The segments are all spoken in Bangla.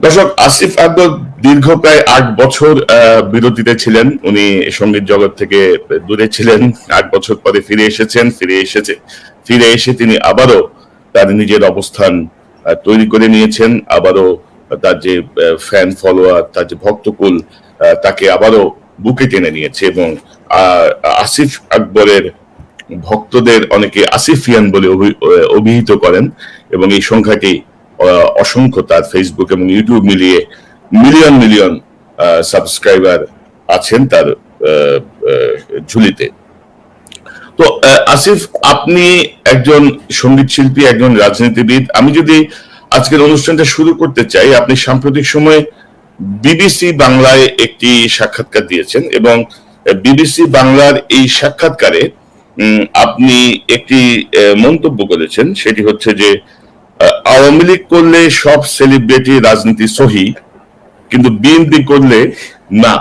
দর্শক, আসিফ আকবর দীর্ঘ প্রায় আট বছর বিরতিতে ছিলেন। উনি সংগীত জগৎ থেকে দূরে ছিলেন। আট বছর পরে ফিরে এসেছেন, ফিরে এসেছে। ফিরে এসে তিনি আবারও তার নিজের অবস্থান তৈরি করে নিয়েছেন। আবারও তার যে ফ্যান ফলোয়ার তার যে ভক্তকুল তাকে আবারও বুকে টেনে নিয়েছে এবং আসিফ আকবরের ভক্তদের অনেকে আসিফিয়ান বলে অভি- অভিহিত করেন এবং এই সংখ্যাটি অসংখ্য তার ফেসবুক এবং ইউটিউব মিলিয়ে মিলিয়ন মিলিয়ন সাবস্ক্রাইবার আছেন তার ঝুলিতে। তো আসিফ আপনি একজন সংগীত শিল্পী একজন রাজনীতিবিদ। আমি যদি আজকের অনুষ্ঠানটা শুরু করতে চাই আপনি সাম্প্রতিক সময়ে বিবিসি বাংলায় একটি সাক্ষাৎকার দিয়েছেন এবং বিবিসি বাংলার এই সাক্ষাৎকারে আপনি একটি মন্তব্য করেছেন। সেটি হচ্ছে যে আহ, আওয়ামী লীগ করলে সব সেলিব্রিটি রাজনীতি সহি কিন্তু বিএনপি করলে না।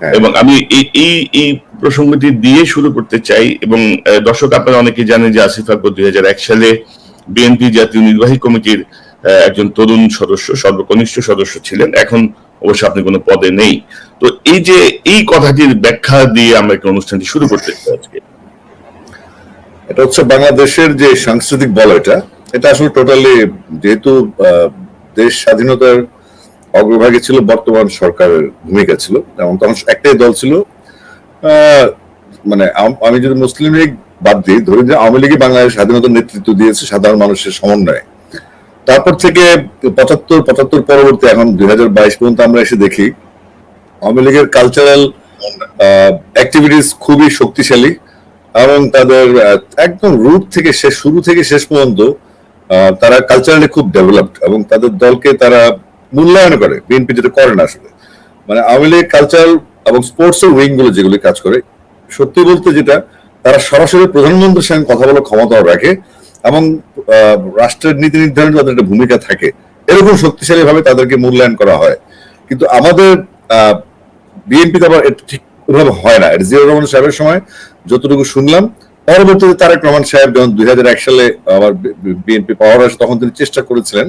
হ্যাঁ। এবং আমি এই এই প্রসঙ্গটি দিয়ে শুরু করতে চাই এবং দর্শক আপনারা অনেকে জানেন যে আসিফ আকবর দুই সালে বিএনপি জাতীয় নির্বাহী কমিটির একজন তরুণ সদস্য সর্বকনিষ্ঠ সদস্য ছিলেন। এখন অবশ্য আপনি কোনো পদে নেই। তো এই যে এই কথাটির ব্যাখ্যা দিয়ে আমরা একটা অনুষ্ঠানটি শুরু করতে চাই আজকে। এটা হচ্ছে বাংলাদেশের যে সাংস্কৃতিক বল এটা আসলে টোটালি যেহেতু দেশ স্বাধীনতার অগ্রভাগে ছিল, বর্তমান সরকারের ভূমিকা ছিল, এবং তখন একটাই দল ছিল মানে আমি যদি মুসলিম লীগ বাদ দিই ধরি যে আওয়ামী লীগই বাংলাদেশ স্বাধীনতার নেতৃত্ব দিয়েছে সাধারণ মানুষের সমন্বয়ে। তারপর থেকে পঁচাত্তর পঁচাত্তর পরবর্তী, এখন দুই হাজার বাইশ পর্যন্ত আমরা এসে দেখি, আওয়ামী লীগের কালচারাল অ্যাক্টিভিটিস খুবই শক্তিশালী, এবং তাদের একদম রুট থেকে শেষ, শুরু থেকে শেষ পর্যন্ত তারা কালচারালি খুব ডেভেলপড এবং তাদের দলকে তারা মূল্যায়ন করে বিএনপি যেটা করে না আসলে। মানে আওয়ামী লীগ কালচারাল এবং স্পোর্টস এর উইংগুলো যেগুলি কাজ করে, সত্যি বলতে যেটা, তারা সরাসরি প্রধানমন্ত্রীর সঙ্গে কথা বলার ক্ষমতাও রাখে এবং রাষ্ট্রের নীতি নির্ধারণে তাদের একটা ভূমিকা থাকে। এরকম শক্তিশালী ভাবে তাদেরকে মূল্যায়ন করা হয়। কিন্তু আমাদের বিএনপি আবার ঠিক ওভাবে হয় না। জিয়াউর রহমান সাহেবের সময়, যতটুকু শুনলাম পরবর্তীতে তারেক রহমান সাহেব যখন দুই হাজার এক সালে আবার বিএনপি পাওয়ার আসে, তখন তিনি চেষ্টা করেছিলেন,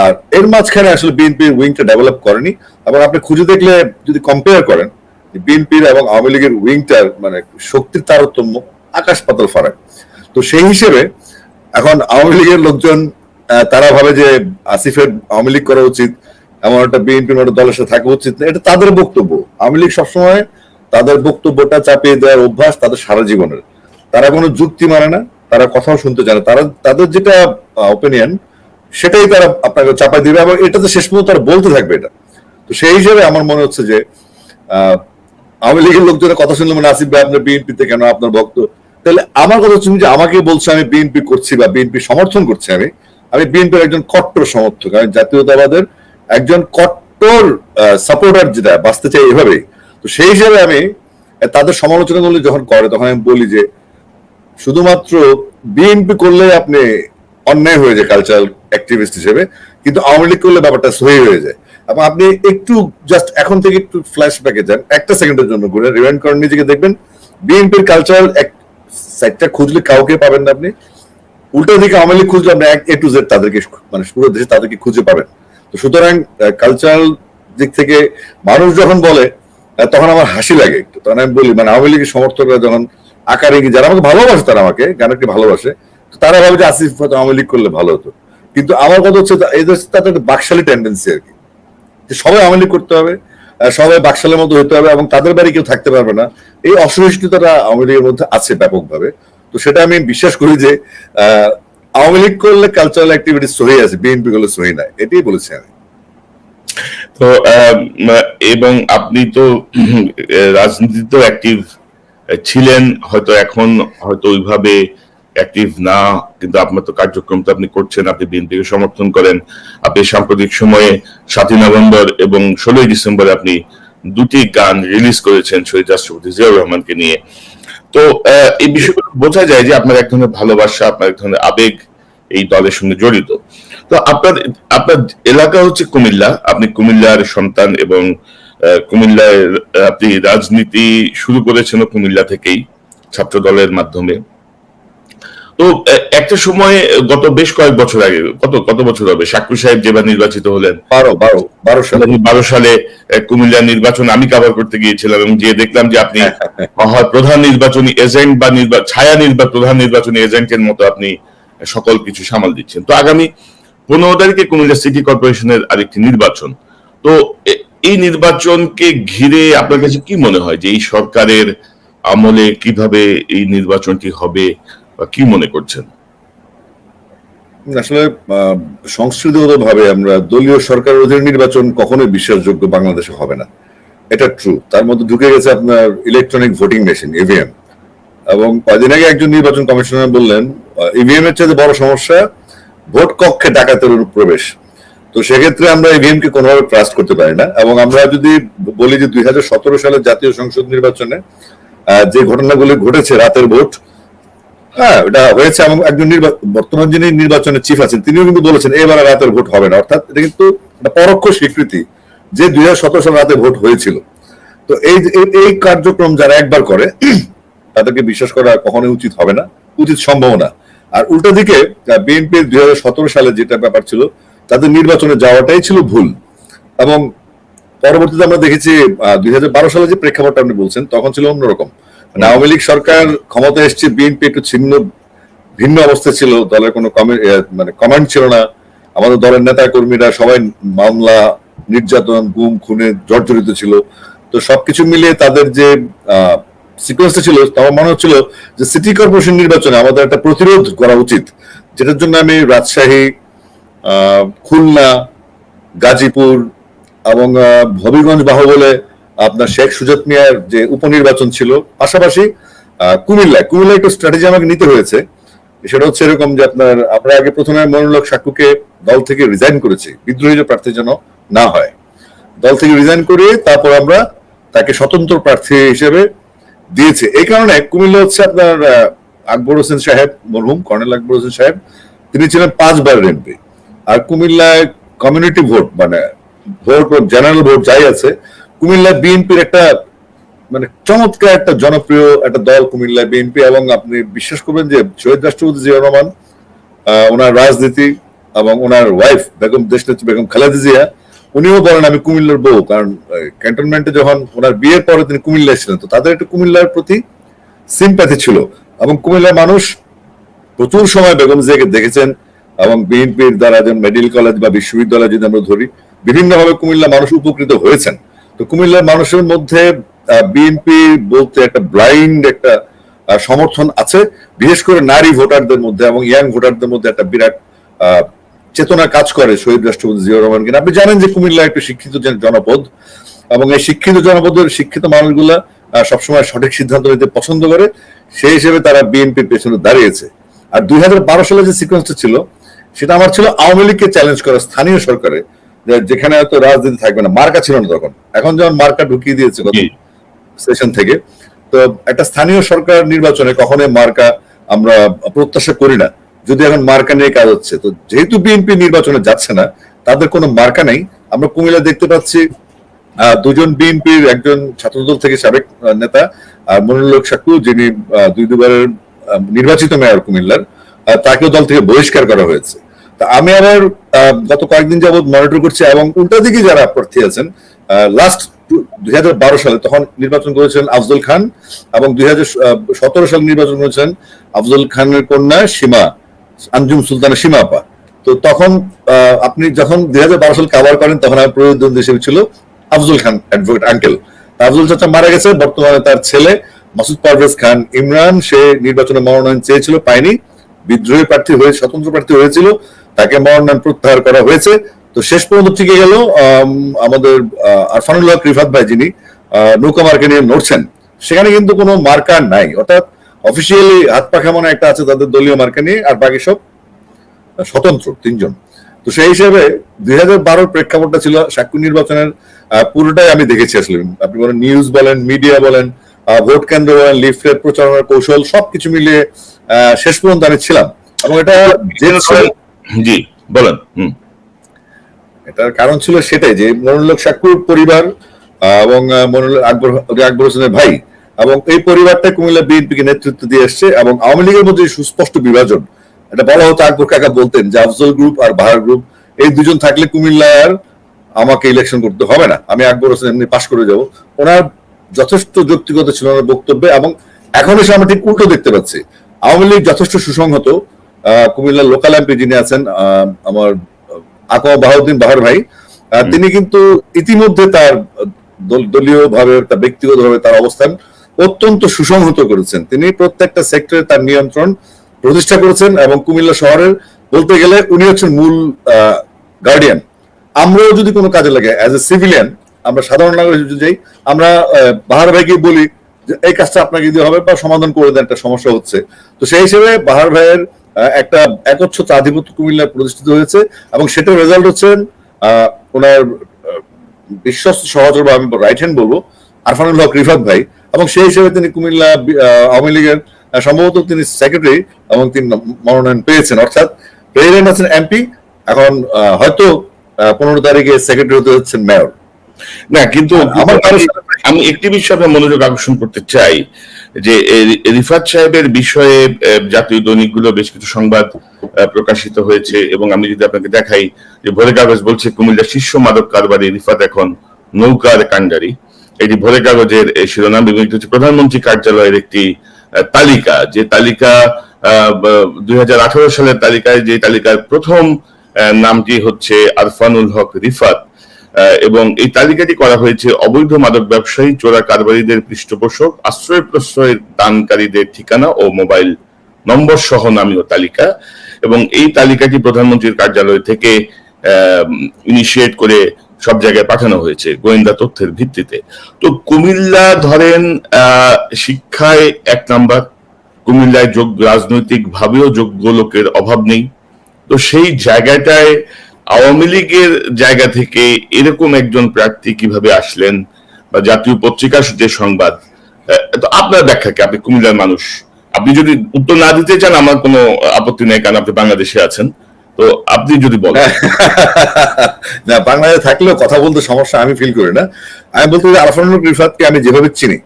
আর এর মাঝখানে আসলে বিএনপির উইংটা ডেভেলপ করেনি। এবং আপনি খুঁজে দেখলে, যদি কম্পেয়ার করেন বিএনপির এবং আওয়ামী লীগের উইংটার মানে শক্তির তারতম্য আকাশ পাতাল ফারাক। তো সেই হিসেবে এখন আওয়ামী লীগের লোকজন তারা ভাবে যে আসিফের আওয়ামী লীগ করা উচিত, এমন একটা বিএনপির মতো দলের সাথে থাকা উচিত না, এটা তাদের বক্তব্য। আওয়ামী লীগ সবসময় তাদের বক্তব্যটা চাপিয়ে দেওয়ার অভ্যাস তাদের সারা জীবনের। তারা কোনো যুক্তি মানে না, তারা কথাও শুনতে চায় না। তারা, তাদের যেটা ওপিনিয়ন সেটাই তারা আপনাকে চাপাই দিবে এবং এটা তো শেষ পর্যন্ত তারা বলতে থাকবে এটা। তো সেই হিসেবে আমার মনে হচ্ছে যে আওয়ামী লীগের লোকজনের কথা শুনলে মানে আসিফ ভাই আপনার বিএনপিতে কেন আপনার ভক্ত? তাহলে আমার কথা হচ্ছে যে আমাকে বলছে আমি বিএনপি করছি বা বিএনপি সমর্থন করছি আমি আমি বিএনপির একজন কট্টর সমর্থক, আমি জাতীয়তাবাদের একজন কট্টর সাপোর্টার যেটা, বাঁচতে চাই এভাবেই। তো সেই হিসেবে আমি তাদের সমালোচনাগুলো যখন করে, তখন আমি বলি যে শুধুমাত্র বিএনপি করলে আপনি অন্যায় হয়ে যায় কালচারাল অ্যাক্টিভিস্ট হিসেবে, কিন্তু আওয়ামী লীগ করলে ব্যাপারটা সহি হয়ে যায়। এবং আপনি একটু জাস্ট এখন থেকে একটু ফ্ল্যাশ ব্যাকে যান, একটা সেকেন্ডের জন্য ঘুরে রিমাইন্ড করেন নিজেকে দেখবেন বিএনপির কালচারাল সাইটটা খুঁজলে কাউকে পাবেন না আপনি। উল্টো দিকে আওয়ামী লীগ খুঁজলে আপনি এ টু জেড তাদেরকে মানে পুরো দেশে তাদেরকে খুঁজে পাবেন। তো সুতরাং কালচারাল দিক থেকে মানুষ যখন বলে তখন আমার হাসি লাগে একটু। তখন আমি বলি মানে আওয়ামী লীগের সমর্থকরা যখন আকারে যারা আমাকে ভালোবাসে তারা আমাকে, গানকে ভালোবাসে তারা ভাবে যে আসিফ হয়তো আওয়ামী লীগ করলে ভালো হতো। কিন্তু আমার কথা হচ্ছে এদের তাদের বাকশালী টেন্ডেন্সি আর কি। যে সবাই আওয়ামী লীগ করতে হবে সবাই বাকশালের মতো হতে হবে এবং তাদের বাড়ি কেউ থাকতে পারবে না। এই অসহিষ্ণুতাটা আওয়ামী লীগের মধ্যে আছে ব্যাপকভাবে। তো সেটা আমি বিশ্বাস করি যে আওয়ামী লীগ করলে কালচারাল অ্যাক্টিভিটি সহি আছে বিএনপি করলে সহি নাই। এটাই বলেছি আমি। তো এবং আপনি তো রাজনীতিতেও অ্যাক্টিভ ছিলেন, হয়তো এখন হয়তো ওইভাবে অ্যাক্টিভ না, কিন্তু আপনার তো কার্যক্রম তো আপনি করছেন, আপনি বিএনপিকে সমর্থন করেন। আপনি সাম্প্রতিক সময়ে সাতই নভেম্বর এবং ষোলোই আপনি দুটি গান রিলিজ করেছেন শহীদ রাষ্ট্রপতি জিয়াউর রহমানকে নিয়ে। তো এই বিষয়গুলো বোঝা যায় যে আপনার এক ধরনের ভালোবাসা, আপনার এক ধরনের আবেগ এই দলের সঙ্গে জড়িত। তো আপনার আপনার এলাকা হচ্ছে কুমিল্লা। আপনি কুমিল্লার সন্তান এবং কুমিল্লায় আপনি রাজনীতি শুরু করেছেন কুমিল্লা থেকেই ছাত্র দলের মাধ্যমে। তো একটা সময় গত বেশ কয়েক বছর আগে কত কত বছর হবে? সাক্কুর সাহেব যেবার নির্বাচিত হলেন। বারো বারো বারো সালে। বারো সালে কুমিল্লা নির্বাচন আমি কভার করতে গিয়েছিলাম এবং যে দেখলাম যে আপনি হয় প্রধান নির্বাচনী এজেন্ট বা ছায়া নির্বাচন প্রধান নির্বাচনী এজেন্টের মতো আপনি সকল কিছু সামাল দিচ্ছেন। তো আগামী পনেরো তারিখে কুমিল্লা সিটি কর্পোরেশনের আরেকটি নির্বাচন। তো এই নির্বাচনকে ঘিরে আপনার কাছে কি মনে হয় যে এই সরকারের আমলে কীভাবে এই নির্বাচনটি হবে বা কি মনে করছেন? আসলে সংস্কৃতিগত ভাবে আমরা দলীয় সরকারের অধীনে নির্বাচন কখনোই বিশ্বাসযোগ্য বাংলাদেশে হবে না। এটা ট্রু তার মধ্যে ঢুকে গেছে আপনার ইলেকট্রনিক ভোটিং মেশিন ইভিএম এবং কয়েকদিন আগে একজন নির্বাচন কমিশনার বললেন ইভিএম এর চাইতে বড় সমস্যা, ভোট কক্ষে ডাকাতের প্রবেশ। তো সেক্ষেত্রে আমরা ইভিএম কে কোনোভাবে ট্রাস্ট করতে পারি না। এবং আমরা যদি বলি যে দুই সালের জাতীয় সংসদ নির্বাচনে যে ঘটনাগুলি ঘটেছে রাতের ভোট হ্যাঁ এটা হয়েছে এবং একজন বর্তমান যিনি নির্বাচনের চিফ আছেন, তিনিও কিন্তু বলেছেন, এবারে রাতের ভোট হবে না। অর্থাৎ এটা কিন্তু পরোক্ষ স্বীকৃতি যে দুই সালে রাতে ভোট হয়েছিল। তো এই এই- কার্যক্রম যারা একবার করে, তাদেরকে বিশ্বাস করা কখনোই উচিত হবে না, উচিত সম্ভব না। আর উল্টো দিকে বিএনপি দুই সালে যেটা ব্যাপার ছিল তাদের নির্বাচনে যাওয়াটাই ছিল ভুল। এবং পরবর্তীতে আমরা দেখেছি দুই বারো সালে যে প্রেক্ষাপটটা আপনি বলছেন তখন ছিল অন্যরকম। মানে আওয়ামী লীগ সরকার ক্ষমতা এসছে বিএনপি একটু ছিন্ন ভিন্ন অবস্থা ছিল দলের কোনো মানে কমান্ড ছিল না। আমাদের দলের নেতা কর্মীরা সবাই মামলা নির্যাতন গুম খুনে জর্জরিত ছিল। তো সবকিছু মিলিয়ে তাদের যে সিকোয়েন্সটা ছিল আমার মনে হচ্ছিল যে সিটি কর্পোরেশন নির্বাচনে আমাদের একটা প্রতিরোধ করা উচিত। যেটার জন্য আমি রাজশাহী গাজীপুর এবং হবিগঞ্জ বাহুবলে আপনার শেখ সুজাত মিয়ার যে উপনির্বাচন ছিল, পাশাপাশি কুমিল্লায়। কুমিল্লায় একটু স্ট্র্যাটেজি আমাকে নিতে হয়েছে। সেটা হচ্ছে এরকম যে আপনার, আমরা আগে প্রথমে মনোলোক সাক্ষুকে দল থেকে রিজাইন করেছি। বিদ্রোহী প্রার্থী যেন না হয়। দল থেকে রিজাইন করে তারপর আমরা তাকে স্বতন্ত্র প্রার্থী হিসেবে দিয়েছে। এই কারণে কুমিল্লা হচ্ছে আপনার আকবর হোসেন সাহেব মরহুম, কর্নেল আকবর হোসেন সাহেব। তিনি ছিলেন পাঁচবার এমপি। আর কুমিল্লায় কমিউনিটি ভোট মানে ভোট জেনারেল ভোট যাই আছে কুমিল্লা বিএনপির একটা মানে চমৎকার একটা জনপ্রিয় একটা দল কুমিল্লা বিএনপি এবং আপনি বিশ্বাস করবেন যে শহীদ রাষ্ট্রপতি জিয়া রহমান ওনার রাজনীতি এবং ওনার ওয়াইফ বেগম, দেশনেত্রী বেগম খালেদা জিয়া, উনিও বলেন, আমি কুমিল্লার বউ। কারণ ক্যান্টনমেন্টে যখন ওনার বিয়ের পরে তিনি কুমিল্লায় ছিলেন, তো তাদের একটা কুমিল্লার প্রতি সিম্প্যাথি ছিল। এবং কুমিল্লার মানুষ প্রচুর সময় বেগম জিয়াকে দেখেছেন এবং বিএনপির দ্বারা যেমন মেডিকেল কলেজ বা বিশ্ববিদ্যালয় যদি আমরা ধরি, বিভিন্নভাবে কুমিল্লা মানুষ উপকৃত হয়েছেন। তো কুমিল্লার মানুষের মধ্যে বিএনপি বলতে একটা ব্লাইন্ড একটা সমর্থন আছে, বিশেষ করে নারী ভোটারদের মধ্যে এবং ইয়াং ভোটারদের মধ্যে একটা বিরাট চেতনা কাজ করে শহীদ রাষ্ট্রপতি জিয়া রহমানকে আপনি জানেন যে কুমিল্লা একটা শিক্ষিত জন- জনপদ এবং এই শিক্ষিত জনপদের শিক্ষিত মানুষগুলা সবসময় সঠিক সিদ্ধান্ত নিতে পছন্দ করে। সেই হিসেবে তারা বিএনপির পেছনে দাঁড়িয়েছে। আর দুই সালে যে সিকোয়েন্সটা ছিল সেটা আমার ছিল আওয়ামী লীগকে চ্যালেঞ্জ করা স্থানীয় সরকারে যেখানে হয়তো রাজনীতি থাকবে না। মার্কা ছিল না তখন। এখন যেমন মার্কা ঢুকিয়ে দিয়েছে সেশন থেকে তো একটা স্থানীয় সরকার নির্বাচনে কখনোই মার্কা আমরা প্রত্যাশা করি না। যদি এখন মার্কা নিয়ে কাজ হচ্ছে তো যেহেতু বিএনপি নির্বাচনে যাচ্ছে না তাদের কোনো মার্কা নেই। আমরা কুমিল্লা দেখতে পাচ্ছি আহ, দুজন বিএনপির একজন ছাত্রদল থেকে সাবেক নেতা আর মনিরুল সাকু যিনি দুই দুবারের নির্বাচিত মেয়র কুমিল্লার তাকেও দল থেকে বহিষ্কার করা হয়েছে। আমি আবার গত কয়েকদিন যাবত মনিটর করছি এবং উল্টা দিকে যারা প্রার্থী আছেন লাস্ট দুই সালে তখন নির্বাচন করেছিলেন আফজল খান এবং দুই সালে নির্বাচন করেছেন আফজল খানের কন্যা সীমা আঞ্জুম সুলতানা সীমা আপা। তো তখন আপনি যখন দুই সাল কাভার করেন, তখন আমার প্রতিদ্বন্দ্বী হিসেবে ছিল আফজল খান অ্যাডভোকেট আঙ্কেল আফজল চাচা মারা গেছে, বর্তমানে তার ছেলে মাসুদ পারভেজ খান। ইমরান, সে নির্বাচনে মনোনয়ন চেয়েছিল, পায়নি। বিদ্রোহী প্রার্থী হয়ে, স্বতন্ত্র প্রার্থী হয়েছিল। তাকে মনোনয়ন প্রত্যাহার করা হয়েছে। তো শেষ পর্যন্ত টিকে গেল আমাদের আরফানুল্লাহ রিফাত ভাই যিনি নৌকা মার্কা নিয়ে লড়ছেন সেখানে কিন্তু কোনো মার্কা নাই। অর্থাৎ অফিসিয়ালি হাত পাখা মনে একটা আছে তাদের দলীয় মার্কা নিয়ে, আর বাকি সব স্বতন্ত্র তিনজন। তো সেই হিসেবে দুই হাজার বারোর প্রেক্ষাপটটা ছিল সাক্ষী নির্বাচনের পুরোটাই আমি দেখেছি আসলে। আপনি বলেন নিউজ বলেন মিডিয়া বলেন ভোট কেন্দ্র বলেন লিফলেট প্রচারণার কৌশল, সবকিছু মিলিয়ে শেষ পর্যন্ত আমি ছিলাম। এবং এটা জি, বলেন এটার কারণ ছিল সেটাই যে মনোলোক সাক্ষুর পরিবার এবং আকবর আকবর হোসেনের ভাই, এবং এই পরিবারটা কুমিল্লা বিএনপিকে নেতৃত্ব দিয়ে এসছে, এবং আওয়ামী লীগের মধ্যে সুস্পষ্ট বিভাজন, এটা বলা হতো আকবর কাকা বলতেন যে আফজল গ্রুপ আর বাহার গ্রুপ, এই দুজন থাকলে কুমিল্লার আমাকে ইলেকশন করতে হবে না, আমি আকবর হোসেন এমনি পাশ করে যাব। ওনার যথেষ্ট যৌক্তিকতা ছিল ওনার বক্তব্যে, এবং এখন এসে আমরা ঠিক উল্টো দেখতে পাচ্ছি। আওয়ামী লীগ যথেষ্ট সুসংহত আহ, কুমিল্লার লোকাল এমপি যিনি আছেন আমার আকমা বাহাউদ্দিন বাহার ভাই তিনি কিন্তু ইতিমধ্যে তার দলীয় ভাবে তার ব্যক্তিগত ভাবে তার অবস্থান অত্যন্ত সুসংহত করেছেন। তিনি প্রত্যেকটা সেক্টরে তার নিয়ন্ত্রণ প্রতিষ্ঠা করেছেন এবং কুমিল্লা শহরের বলতে গেলে উনি হচ্ছেন মূল গার্ডিয়ান আমরাও যদি কোনো কাজে লাগে অ্যাজ এ সিভিলিয়ান আমরা সাধারণ নাগরিক যদি যাই আমরা বাহার ভাইকে বলি যে এই কাজটা আপনাকে দিয়ে হবে বা সমাধান করে দেন একটা সমস্যা হচ্ছে। তো সেই হিসেবে বাহার ভাইয়ের একটা একচ্ছত্র আধিপত্য কুমিল্লায় প্রতিষ্ঠিত হয়েছে এবং সেটার রেজাল্ট হচ্ছেন ওনার বিশ্বস্ত সহচর বা আমি রাইট হ্যান্ড বলব, আরফানুল হক রিফাত ভাই এবং সেই হিসেবে তিনি কুমিল্লা আওয়ামী লীগের সম্ভবত তিনি সেক্রেটারি এবং তিনি মনোনয়ন পেয়েছেন। অর্থাৎ প্রেসিডেন্ট আছেন এমপি এখন হয়তো পনেরো তারিখে সেক্রেটারি হতে হচ্ছেন মেয়র না কিন্তু আমার আমি- একটি বিষয়ে আপনার মনোযোগ আকর্ষণ করতে চাই যে রিফাত সাহেবের বিষয়ে জাতীয় দৈনিকগুলো বেশ কিছু সংবাদ প্রকাশিত হয়েছে এবং আমি যদি আপনাকে দেখাই যে ভোরে কাগজ বলছে কুমিল্লা শীর্ষ মাদক কারবারি রিফাত এখন নৌকার কাণ্ডারি। এটি ভোরে কাগজের শিরোনাম এবং এটি হচ্ছে প্রধানমন্ত্রী কার্যালয়ের একটি তালিকা যে তালিকা দুই হাজার আঠারো সালের তালিকায় যে তালিকার প্রথম নামটি হচ্ছে আরফানুল হক রিফাত। এবং এই তালিকাটি করা হয়েছে অবৈধ মাদক ব্যবসায়ী, চোরা কারবারিদের পৃষ্ঠপোষক, আশ্রয় প্রশ্রয়ের দানকারীদের ঠিকানা ও মোবাইল নম্বর সহ নামীয় তালিকা। এবং এই তালিকাটি প্রধানমন্ত্রীর কার্যালয় থেকে ইনিশিয়েট করে সব জায়গায় পাঠানো হয়েছে গোয়েন্দা তথ্যের ভিত্তিতে। তো কুমিল্লা ধরেন শিক্ষায় এক নাম্বার। কুমিল্লায় যোগ রাজনৈতিক ভাবেও যোগ্য লোকের অভাব নেই। তো সেই জায়গাটায় আওয়ামী লীগের জায়গা থেকে এরকম একজন প্রার্থী কীভাবে আসলেন? বা জাতীয় পত্রিকার যে সংবাদ তো আপনার ব্যাখ্যা কি? আপনি কুমিল্লার মানুষ। আপনি যদি উত্তর না দিতে চান, আমার কোনো আপত্তি নেই, কারণ আপনি বাংলাদেশে আছেন। তো আপনি যদি বলেন। না, বাংলাদেশে থাকলেও কথা বলতে সমস্যা আমি ফিল করি না। আমি বলতে আরফানুল রিফাতকে আমি যেভাবে চিনি,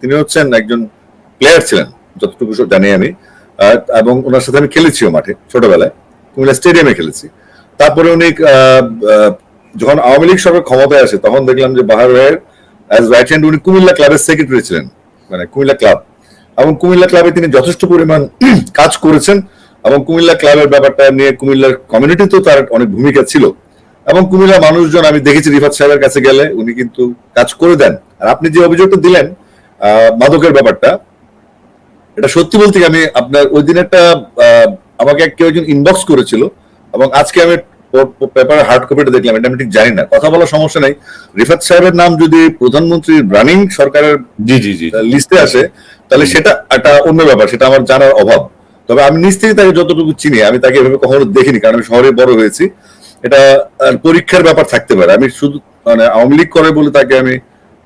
তিনি হচ্ছেন একজন প্লেয়ার ছিলেন, যতটুকু জানি আমি। এবং ওনার সাথে আমি খেলেছিও মাঠে, ছোটবেলায়। কুমিল্লা স্টেডিয়ামে খেলেছি। তারপরে উনি যখন আওয়ামী লীগ সরকার ক্ষমতায় আসে, তখন দেখলাম যে বাহার ভাইয়ের অ্যাজ রাইট হ্যান্ড উনি কুমিল্লা ক্লাবের সেক্রেটারি ছিলেন মানে কুমিল্লা ক্লাব এবং কুমিল্লা ক্লাবে তিনি যথেষ্ট পরিমাণ কাজ করেছেন এবং কুমিল্লা ক্লাবের ব্যাপারটা নিয়ে কুমিল্লার কমিউনিটিতেও তার অনেক ভূমিকা ছিল। এবং কুমিল্লার মানুষজন, আমি দেখেছি রিফাত সাহেবের কাছে গেলে উনি কিন্তু কাজ করে দেন। আর আপনি যে অভিযোগটা দিলেন মাদকের ব্যাপারটা, এটা সত্যি বলতে আমি আপনার ওই দিন একটা আমাকে কেউ একজন ইনবক্স করেছিল এবং আজকে আমি পেপারে হার্ড কপিটা দেখলাম এটা আমি ঠিক জানি না। কথা বলার সমস্যা নাই। রিফাত সাহেবের নাম যদি প্রধানমন্ত্রীর রানিং সরকারের জি জি জি লিস্টে আসে তাহলে সেটা একটা অন্য ব্যাপার সেটা আমার জানার অভাব। তবে আমি নিজ থেকে তাকে যতটুকু চিনি আমি তাকে এভাবে কখনো দেখিনি কারণ আমি শহরে বড় হয়েছি। এটা পরীক্ষার ব্যাপার থাকতে পারে। আমি শুধু মানে আওয়ামী লীগ করে বলে তাকে আমি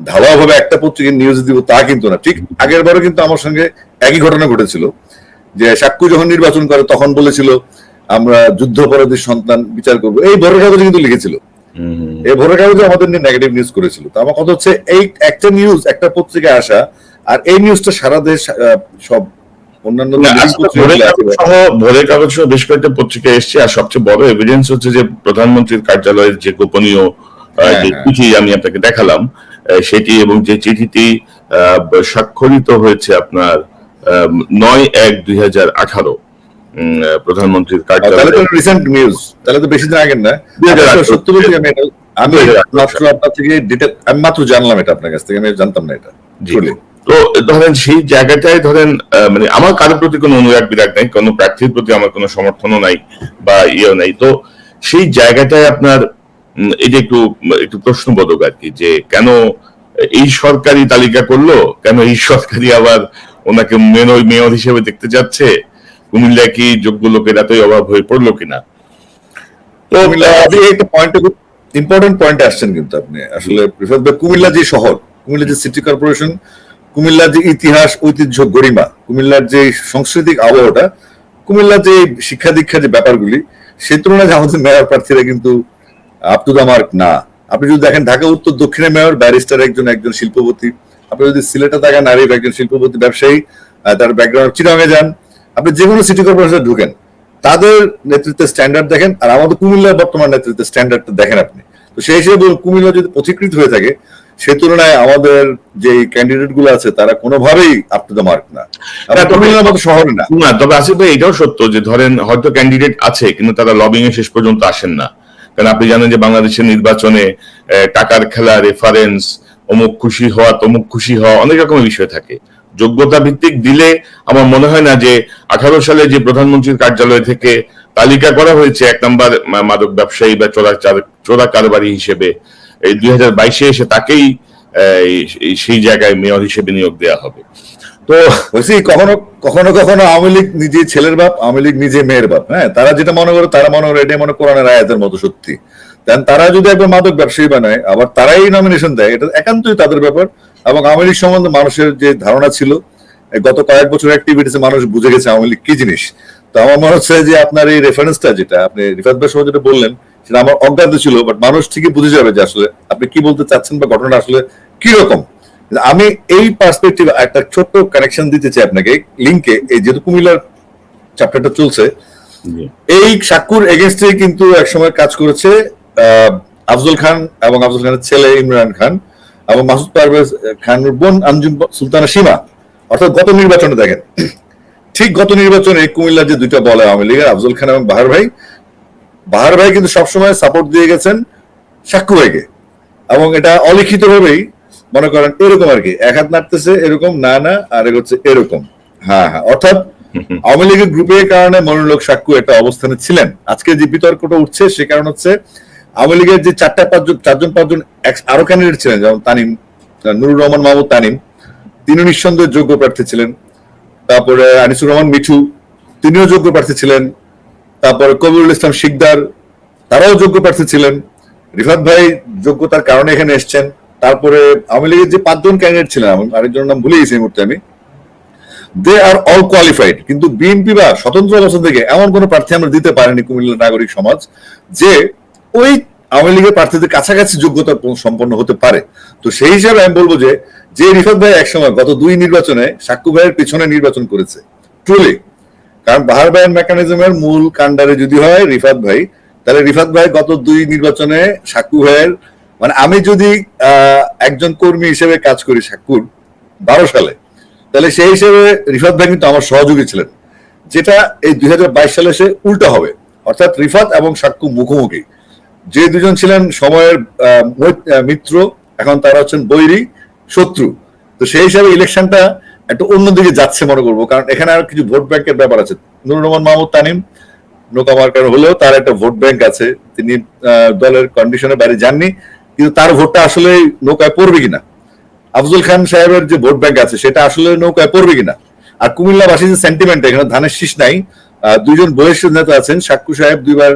ঢালাওভাবে একটা পত্রিকায় নিউজ দিব তা কিন্তু না। ঠিক আগের বারও কিন্তু আমার সঙ্গে একই ঘটনা ঘটেছিল যে সাক্ষ্য যখন নির্বাচন করে তখন বলেছিল আমরা যুদ্ধাপরাধীর সন্তান বিচার করব। এই বড় কাগজে কিন্তু লিখেছিল। এই ভোটার কাগজে আমাদের নিয়ে নেগেটিভ নিউজ করেছিল। তো আমার কথা হচ্ছে এই একটা নিউজ একটা পত্রিকায় আসা আর এই নিউজটা সারা দেশ সব অন্যান্য ভোরের কাগজ সহ ভোরের বেশ কয়েকটা পত্রিকায় এসছে আর সবচেয়ে বড় এভিডেন্স হচ্ছে যে প্রধানমন্ত্রীর কার্যালয়ের যে গোপনীয় হ্যাঁ, যে হ্যাঁ। চিঠি আমি আপনাকে দেখালাম সেটি এবং যে চিঠিটি আহ, স্বাক্ষরিত হয়েছে আপনার নয় এক দুই হাজার আঠারো। প্রধানমন্ত্রীর আর তাহলে তো রিসেন্ট নিউজ তাহলে তো বেশি দিন আগের না। দুই হাজার আসলে আঠারো। সত্যি বলছি আমি আমি দুই হাজার আঠারো মাত্র আপনার থেকে ডিটেল আমি মাত্র জানলাম এটা আপনার কাছ থেকে আমি জানতাম না এটা তো ধরেন সেই জায়গাটায় ধরেন মানে আমার কারোর প্রতি কোনো অনুরাগ বিরাগ নাই কোনো প্রার্থীর প্রতি আমার কোনো সমর্থনও নাই বা ইয়েও নাই। তো সেই জায়গাটায় আপনার উম, এই যে একটু একটু প্রশ্নবোধক আর কি যে কেন এই সরকারি তালিকা করল? কেন এই সরকারি আবার ওনাকে মেয়র হিসেবে দেখতে যাচ্ছে? কুমিল্লায় কি যোগ্য লোকের এতই অভাব হয়ে পড়ল কিনা? তো আপনি একটা পয়েন্টে ইম্পর্টেন্ট পয়েন্টে আসছেন কিন্তু আপনি। আসলে কুমিল্লা যে শহর কুমিল্লা যে সিটি কর্পোরেশন কুমিল্লার যে ইতিহাস ঐতিহ্য গরিমা কুমিল্লার যে সাংস্কৃতিক আবহাওয়াটা কুমিল্লার যে শিক্ষা দীক্ষার যে ব্যাপারগুলি সেই তুলনায় আমাদের মেয়র প্রার্থীরা কিন্তু আপ টু দা মার্ক না। আপনি যদি দেখেন ঢাকা উত্তর দক্ষিণের মেয়র ব্যারিস্টার একজন একজন শিল্পপতি। আপনি যদি সিলেটে থাকেন আরিফ একজন শিল্পপতি ব্যবসায়ী তার ব্যাকগ্রাউন্ড চিরাঙে যান। আপনি যে কোনো সিটি কর্পোরেশনে ঢুকেন তাদের নেতৃত্বের স্ট্যান্ডার্ড দেখেন আর আমাদের কুমিল্লার বর্তমান নেতৃত্বের স্ট্যান্ডার্ডটা দেখেন আপনি। তো সেই হিসেবে কুমিল্লা যদি পথিকৃত হয়ে থাকে সে তুলনায় আমাদের যে ক্যান্ডিডেটগুলো আছে তারা কোনোভাবেই আপ টু দ্য মার্ক না। কুমিল্লার মতো শহরে না। না তবে আসিফ ভাই এটাও সত্য যে ধরেন হয়তো ক্যান্ডিডেট আছে কিন্তু তারা লবিং এ শেষ পর্যন্ত আসেন না। কারণ আপনি জানেন যে বাংলাদেশের নির্বাচনে টাকার খেলা রেফারেন্স অমুক খুশি হওয়া তমুক খুশি হওয়া অনেক রকমের বিষয় থাকে। যোগ্যতা ভিত্তিক দিলে আমার মনে হয় না যে আঠারো সালে যে প্রধানমন্ত্রীর কার্যালয় থেকে তালিকা করা হয়েছে এক নম্বর মাদক ব্যবসায়ী বা চোরা চোরা কারবারি হিসেবে, এই দুই হাজার বাইশে এসে তাকেই সেই জায়গায় মেয়র হিসেবে নিয়োগ দেওয়া হবে। তো বলছি, কখনো কখনো কখনো আওয়ামী লীগ নিজে ছেলের বাপ, আওয়ামী লীগ নিজে মেয়ের বাপ হ্যাঁ? তারা যেটা মনে করে, তারা মনে করে এটাই মনে কোরআনের আয়াতের মতো সত্যি। তারা যদি একবার মাদক ব্যবসায়ী বানায়, আবার তারাই নমিনেশন দেয়, এটা একান্তই তাদের ব্যাপার। এবং আওয়ামী লীগ সম্বন্ধে মানুষের যে ধারণা ছিল গত কয়েক বছর অ্যাক্টিভিটিসে মানুষ বুঝে গেছে আওয়ামী লীগ কি জিনিস। তো আমার মনে হচ্ছে যে আপনার এই রেফারেন্সটা যেটা আপনি রিফাত ভাই যেটা বললেন সেটা আমার অজ্ঞাত ছিল বাট মানুষ ঠিকই বুঝে যাবে যে আসলে আপনি কি বলতে চাচ্ছেন বা ঘটনাটা আসলে কি রকম আমি এই পার্সপেক্টিভ একটা ছোট্ট কানেকশন দিতে চাই আপনাকে লিঙ্কে এই যেহেতু কুমিল্লার চ্যাপ্টারটা চলছে এই সাক্ষুর এগেনস্টে কিন্তু একসময় কাজ করেছে আহ, আফজল খান এবং আফজল খানের ছেলে ইমরান খান। এবং মাসুদ পারভেজ খানের বোন আঞ্জুম সুলতানা সীমা। অর্থাৎ গত নির্বাচনে দেখেন, ঠিক গত নির্বাচনে কুমিল্লার যে দুইটা বলে আওয়ামী লীগের, আফজল খান এবং বাহার ভাই বাহার ভাই কিন্তু সবসময় সাপোর্ট দিয়ে গেছেন সাক্কু ভাইকে এবং এটা অলিখিত ভাবেই মনে করেন এরকম আর কি, এক হাত নাড়তেছে এরকম, না না আর হচ্ছে এরকম। হ্যাঁ হ্যাঁ অর্থাৎ আওয়ামী লীগের গ্রুপের কারণে মনোলোক সাক্ষু একটা অবস্থানে ছিলেন। আজকে যে বিতর্কটা উঠছে, সে কারণ হচ্ছে আওয়ামী লীগের যে চারটা পাঁচজন চারজন পাঁচজন আরও ক্যান্ডিডেট ছিলেন, যেমন তানিম নুরুর রহমান মাহমুদ তানিম তিনি নিঃসন্দেহে যোগ্য প্রার্থী ছিলেন। তারপরে আনিসুর রহমান মিঠু, তিনিও যোগ্য প্রার্থী ছিলেন। তারপরে কবিরুল ইসলাম শিকদার, তারাও যোগ্য প্রার্থী ছিলেন। রিফাত ভাই যোগ্যতার কারণে এখানে এসছেন। তারপরে আওয়ামী লীগের যে পাঁচজন ক্যান্ডিডেট ছিলেন আরেকজনের নাম ভুলে গেছি এই মুহূর্তে আমি দে আর অল কোয়ালিফাইড কিন্তু বিএনপি বা স্বতন্ত্র অবস্থা থেকে এমন কোন প্রার্থী আমরা দিতে পারেনি কুমিল্লার নাগরিক সমাজ, যে ওই আওয়ামী লীগের প্রার্থীদের কাছাকাছি যোগ্যতা সম্পন্ন হতে পারে। তো সেই হিসাবে আমি বলব যে যে রিফাত ভাই একসময় গত দুই নির্বাচনে সাক্কু ভাইয়ের পিছনে নির্বাচন করেছে ট্রুলি কারণ বাহার ভাইয়ের মেকানিজমের মূল কাণ্ডারে যদি হয় রিফাত ভাই, তাহলে রিফাত ভাই গত দুই নির্বাচনে সাক্কু ভাইয়ের মানে আমি যদি একজন কর্মী হিসেবে কাজ করি সাক্কুর বারো সালে, তাহলে সেই হিসেবে রিফাত ভাই কিন্তু আমার সহযোগী ছিলেন। যেটা এই দুই হাজার বাইশ সালে সে উল্টো হবে। অর্থাৎ রিফাত এবং সাক্কু মুখোমুখি। যে দুজন ছিলেন সময়ের মিত্র, এখন তারা হচ্ছেন বৈরী, শত্রু। তো সেই হিসাবে ইলেকশনটা একটু অন্যদিকে যাচ্ছে মনে করব, কারণ এখানে আর কিছু ভোট ব্যাংকের ব্যাপার আছে। নুরুর রহমান মাহমুদ তানিম নৌকা মার্কার হলেও তার একটা ভোট ব্যাংক আছে। তিনি দলের কন্ডিশনের বাইরে যাননি, কিন্তু তার ভোটটা আসলে নৌকায় পড়বে কিনা? আফজল খান সাহেবের যে ভোট ব্যাংক আছে, সেটা আসলে নৌকায় পড়বে কিনা? আর কুমিল্লাবাসী যে সেন্টিমেন্ট এখানে ধানের শীষ নাই। দুইজন বয়স্ক নেতা আছেন সাক্ষু সাহেব দুইবার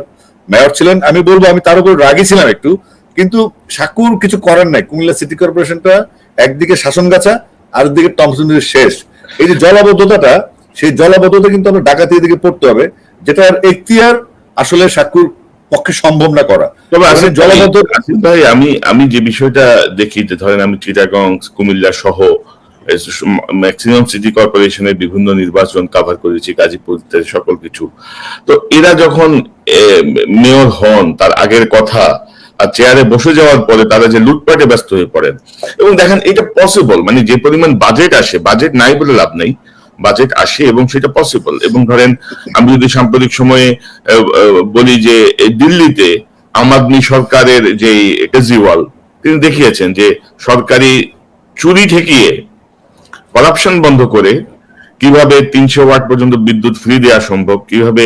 মেয়র ছিলেন আমি বলব আমি তার উপর রাগী ছিলাম একটু কিন্তু সাক্কুর কিছু করার নাই। কুমিল্লা সিটি কর্পোরেশনটা একদিকে শাসনগাছা আর দিকে টমসনের শেষ। এই যে জলাবদ্ধতাটা সেই জলাবদ্ধতা কিন্তু আমরা ডাকাতি দিকে পড়তে হবে যেটার এখতিয়ার আসলে সাক্কুর পক্ষে সম্ভব না করা। তবে আসলে জলাবদ্ধ ভাই- আমি আমি যে বিষয়টা দেখি যে ধরেন আমি চিটাগং কুমিল্লা সহ ম্যাক্সিমাম সিটি কর্পোরেশনের বিভিন্ন নির্বাচন কভার করেছি গাজীপুর সকল কিছু। তো এরা যখন মেয়র হন, তার আগের কথা, আর চেয়ারে বসে যাওয়ার পরে তারা যে লুটপাটে ব্যস্ত হয়ে পড়েন। এবং দেখেন, এটা পসিবল মানে যে পরিমাণ বাজেট আসে বাজেট নাই বলে লাভ নেই বাজেট আসে এবং সেটা পসিবল এবং ধরেন, আমি যদি সাম্প্রতিক সময়ে বলি যে দিল্লিতে আম আদমি সরকারের যে কেজরিওয়াল, তিনি দেখিয়েছেন যে সরকারি চুরি ঠেকিয়ে করাপশন বন্ধ করে কীভাবে তিনশো ওয়াট পর্যন্ত বিদ্যুৎ ফ্রি দেওয়া সম্ভব, কীভাবে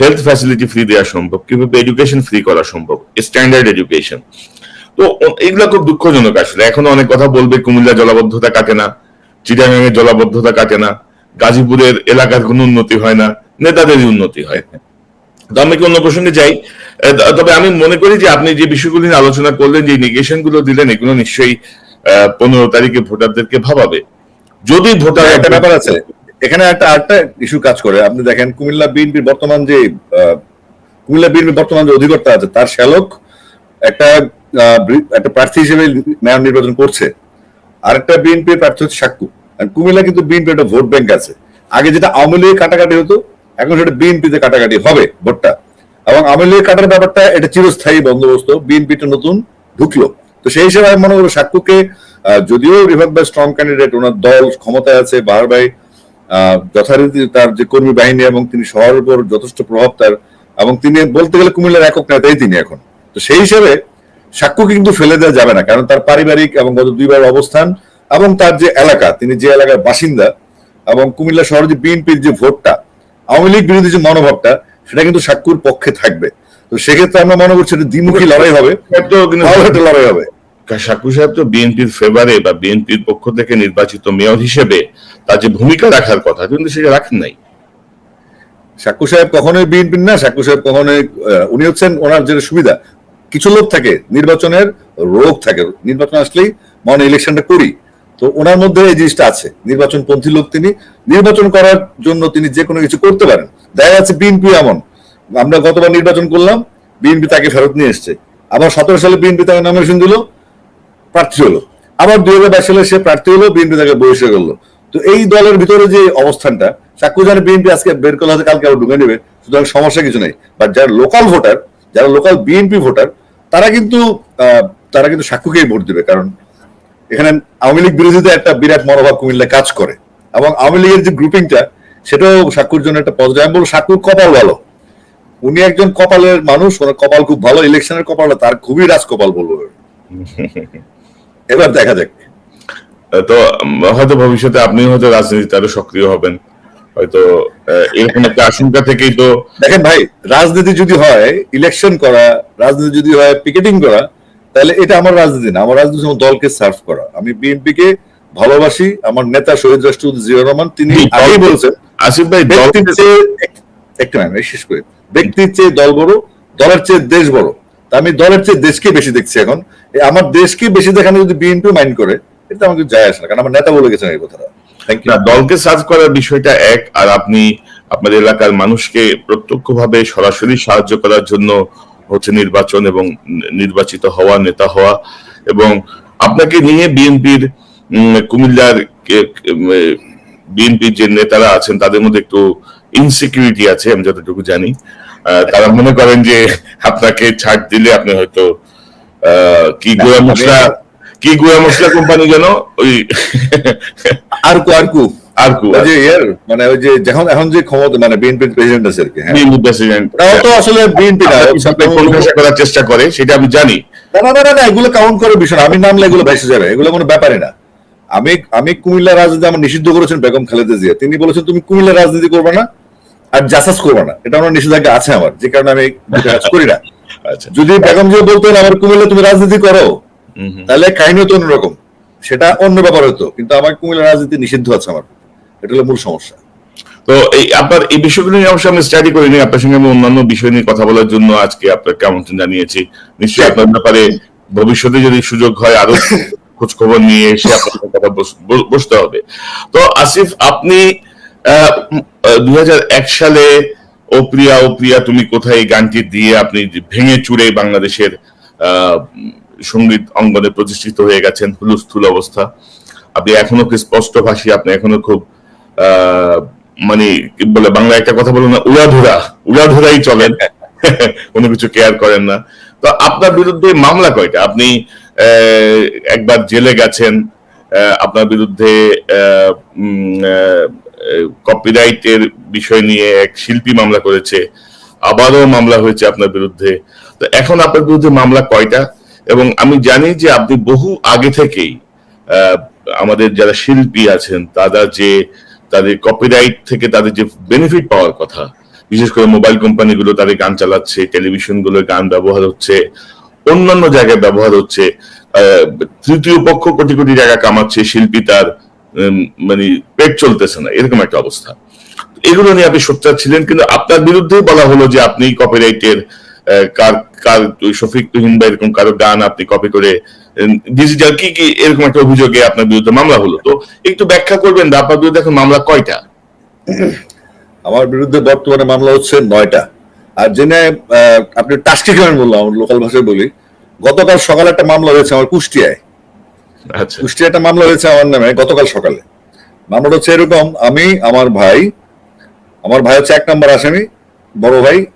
হেলথ ফ্যাসিলিটি ফ্রি দেওয়া সম্ভব, কীভাবে এডুকেশন ফ্রি করা সম্ভব স্ট্যান্ডার্ড এডুকেশন তো এগুলো খুব দুঃখজনক আসলে। এখনও অনেক কথা বলবে, কুমিল্লা জলাবদ্ধতা কাটে না চিটাগাং এর জলাবদ্ধতা কাটে না, গাজীপুরের এলাকার কোনো উন্নতি হয় না, নেতাদেরই উন্নতি হয়। তো আমি কি অন্য প্রসঙ্গে যাই? তবে আমি মনে করি যে আপনি যে বিষয়গুলি নিয়ে আলোচনা করলেন, যে নেগেশনগুলো দিলেন, এগুলো নিশ্চয়ই পনেরো তারিখে ভোটারদেরকে ভাবাবে। যদি ভোটার একটা ব্যাপার আছে। এখানে একটা আরেকটা ইস্যু কাজ করে। আপনি দেখেন, কুমিল্লা বিএনপির বর্তমান যে কুমিল্লা বিএনপির বর্তমান যে অধিকর্তা আছে, তার শ্যালক একটা একটা প্রার্থী হিসেবে মেয়র নির্বাচন করছে। আরেকটা বিএনপি প্রার্থী হচ্ছে আর কুমিল্লা কিন্তু বিএনপি একটা ভোট ব্যাংক আছে। আগে যেটা আওয়ামী লীগ কাটাকাটি হতো, এখন সেটা বিএনপিতে কাটাকাটি হবে ভোটটা। এবং আওয়ামী লীগ কাটার ব্যাপারটা, এটা চিরস্থায়ী বন্দোবস্ত বিএনপিটা নতুন, ঢুকলো। তো সেই হিসেবে আমি মনে করব সাক্ষুকে যদিও রিভার ভাই স্ট্রং ক্যান্ডিডেট ওনার দল ক্ষমতায় আছে, বাহার ভাই যথারীতি তার যে কর্মী বাহিনী এবং তিনি শহরের উপর যথেষ্ট প্রভাব তার এবং তিনি বলতে গেলে কুমিল্লার একক নেতাই তিনি এখন। তো সেই হিসেবে সাক্ষ্য কিন্তু ফেলে দেওয়া যাবে না কারণ তার পারিবারিক এবং গত দুইবার অবস্থান এবং তার যে এলাকা তিনি যে এলাকার বাসিন্দা এবং কুমিল্লা শহরে যে বিএনপির যে ভোটটা আওয়ামী লীগ বিরোধী যে মনোভাবটা সেটা কিন্তু সাক্ষুর পক্ষে থাকবে। তো সেক্ষেত্রে আমরা মনে করছি এটা দ্বিমুখী লড়াই হবে। লড়াই হবে। সাকু সাহেব তো বিএনপির ফেভারে বা বিএনপির পক্ষ থেকে নির্বাচিত মেয়র হিসেবে তার যে ভূমিকা রাখার কথা, কিন্তু রাখেন নাই। সাহেব কখনোই না সাহেব কখনোই উনি হচ্ছেন ওনার যে সুবিধা, কিছু লোক থাকে, নির্বাচনের রোগ থাকে, নির্বাচন আসলেই মনে ইলেকশনটা করি। তো ওনার মধ্যে এই জিনিসটা আছে নির্বাচন পন্থী লোক তিনি, নির্বাচন করার জন্য তিনি যে কোনো কিছু করতে পারেন। দেখা যাচ্ছে বিএনপি এমন, আমরা গতবার নির্বাচন করলাম, বিএনপি তাকে ফেরত নিয়ে এসছে। আবার সতেরো সালে বিএনপি তাকে নমিনেশন দিল প্রার্থী হলো। আবার দুই হাজার বাইশ সালে সে প্রার্থী হলো, বিএনপি তাকে বহিষ্কার করল। তো এই দলের ভিতরে যে অবস্থানটা চাকু জানে বিএনপি আজকে বের করলে হয়তো কালকে আবার ঢুকে নেবে, সুতরাং সমস্যা কিছু নেই। বাট যারা লোকাল ভোটার যারা লোকাল বিএনপি ভোটার তারা কিন্তু তারা কিন্তু সাক্ষুকেই ভোট দিবে। কারণ এখানে আওয়ামী লীগ বিরোধীতে একটা বিরাট মনোভাব কুমিল্লায় কাজ করে। এবং আওয়ামী লীগের যে গ্রুপিংটা সেটাও সাক্ষুর জন্য একটা পজিটিভ আমি বলব সাক্ষুর কপাল ভালো। উনি একজন কপালের মানুষ, ওনার কপাল খুব ভালো। ইলেকশনের কপালটা তার খুবই রাজ কপাল বলব। এবার দেখা যাক। তো হয়তো ভবিষ্যতে আপনি হয়তো রাজনীতিতে আরও সক্রিয় হবেন। হয়তো এরকম একটা আশঙ্কা থেকেই তো দেখেন ভাই রাজনীতি যদি হয় ইলেকশন করা রাজনীতি যদি হয় পিকেটিং করা তাহলে এটা আমার রাজনীতি না। আমার রাজনীতি আমার দলকে সার্ভ করা। আমি বিএনপি কে ভালোবাসি আমার নেতা শহীদ রাষ্ট্রপতি জিয়া রহমান তিনি আগেই বলছেন আসিফ ভাই ব্যক্তির চেয়ে একটা মিনিট, শেষ করি। ব্যক্তির চেয়ে দল বড় দলের চেয়ে দেশ বড়। আমি দলের চেয়ে দেশকে বেশি দেখছি এখন। আমার দেশকে বেশি দেখানো যদি বিএনপি মাইন্ড করে এটা আমাকে যায় আসে না, কারণ আমার নেতা বলে গেছেন এই কথাটা। দলকে সার্চ করার বিষয়টা এক, আর আপনি আপনার এলাকার মানুষকে প্রত্যক্ষভাবে সরাসরি সাহায্য করার জন্য হচ্ছে নির্বাচন এবং নির্বাচিত হওয়া, নেতা হওয়া এবং আপনাকে নিয়ে বিএনপির কুমিল্লার বিএনপির যে নেতারা আছেন, তাদের মধ্যে একটু ইনসিকিউরিটি আছে, আমি যতটুকু জানি। তারা মনে করেন যে আপনাকে ছাড় দিলে আপনি হয়তো কি গোয়া মশলা কি গোয়া মশলা কোম্পানি যেন ওই আরকু আরকু। আরকু যে ইয়ার মানে ওই যে যখন এখন যে ক্ষমতা মানে বিএনপির প্রেসিডেন্ট আছে আর কি হ্যাঁ। বিএনপি প্রেসিডেন্ট ওরাও তো আসলে বিএনপি না পরিভাষা করার চেষ্টা করে সেটা আমি জানি। না না না, না এগুলো কাউন্ট করার বিষয় আমি নামলে এগুলো ভেসে যাবে এগুলো কোনো ব্যাপারই না। আমি আমি কুমিল্লা রাজনীতি আমার নিষিদ্ধ করেছেন বেগম খালেদা জিয়া। তিনি বলেছেন তুমি কুমিল্লা রাজনীতি করবে না আর জাসাস করবে না। এটা আমার নিষেধাজ্ঞা আছে আমার যে কারণে আমি কাজ করি না। আচ্ছা। যদি বেগম জিয়া বলতেন আমার কুমিল্লা তুমি রাজনীতি করো। তাহলে কাহিনী হতো অন্যরকম। সেটা অন্য ব্যাপার হতো কিন্তু আমার কুমিল্লা রাজনীতি নিষিদ্ধ আছে আমার এটা হলো মূল সমস্যা। তো এই আপনার এই বিষয়গুলো নিয়ে অবশ্যই আমি স্টাডি করিনি আপনার সঙ্গে আমি অন্যান্য বিষয় নিয়ে কথা বলার জন্য আজকে আপনাকে আমন্ত্রণ জানিয়েছি। নিশ্চয়ই আপনার ব্যাপারে ভবিষ্যতে যদি সুযোগ হয় আরও খোঁজ খবর নিয়ে এসে আপনার কথা বসতে হবে। তো আসিফ আপনি দুই হাজার এক সালে, ও প্রিয়া ও প্রিয়া, তুমি কোথায়? গানটি দিয়ে আপনি ভেঙে চুরে বাংলাদেশের সংগীত অঙ্গনে প্রতিষ্ঠিত হয়ে গেছেন। হুলস্থুল অবস্থা। আপনি এখনও খুব স্পষ্ট ভাষী আপনি এখনও খুব মানে কি বলে বাংলা একটা কথা বলো না, উড়াধুরা, উড়াধুরাই চলেন। কোনো কিছু কেয়ার করেন না। তো আপনার বিরুদ্ধে মামলা কয়টা? আপনি একবার জেলে গেছেন আপনার বিরুদ্ধে কপিরাইটের বিষয় নিয়ে এক শিল্পী মামলা করেছে, আবারও মামলা হয়েছে আপনার বিরুদ্ধে। তো এখন আপনার বিরুদ্ধে মামলা কয়টা? এবং আমি জানি যে আপনি বহু আগে থেকেই আমাদের যারা শিল্পী আছেন, তারা যে তাদের কপিরাইট থেকে তাদের যে বেনিফিট পাওয়ার কথা, বিশেষ করে মোবাইল কোম্পানিগুলো তাদের গান চালাচ্ছে টেলিভিশনগুলো গান ব্যবহার হচ্ছে, অন্যান্য জায়গায় ব্যবহার হচ্ছে তৃতীয় পক্ষ কোটি কোটি জায়গা কামাচ্ছে শিল্পী তার মানে পেট চলতেছে না, এরকম একটা অবস্থা। এগুলো নিয়ে আপনি সোচ্চার ছিলেন, কিন্তু আপনার বিরুদ্ধেই বলা হলো যে আপনি কপিরাইটের কার কার, শফিক তুহিন বা এরকম কারও গান আপনি কপি করে ডিজিটাল কি কি, এরকম একটা অভিযোগে আপনার বিরুদ্ধে মামলা হলো। তো একটু ব্যাখ্যা করবেন আপনার বিরুদ্ধে এখন মামলা কয়টা? আমার বিরুদ্ধে বর্তমানে মামলা হচ্ছে নয়টা। আর জেনে আপনি টাস্কি কেমন বললাম লোকাল ভাষায় বলি, গতকাল সকালে একটা মামলা হয়েছে আমার কুষ্টিয়ায়। কুষ্টিয়া একটা মামলা হয়েছে আমার নামে গতকাল সকালে। মামলাটা হচ্ছে এরকম, আমি, আমার ভাই আমার ভাই হচ্ছে এক নম্বর আসামি, বড় ভাই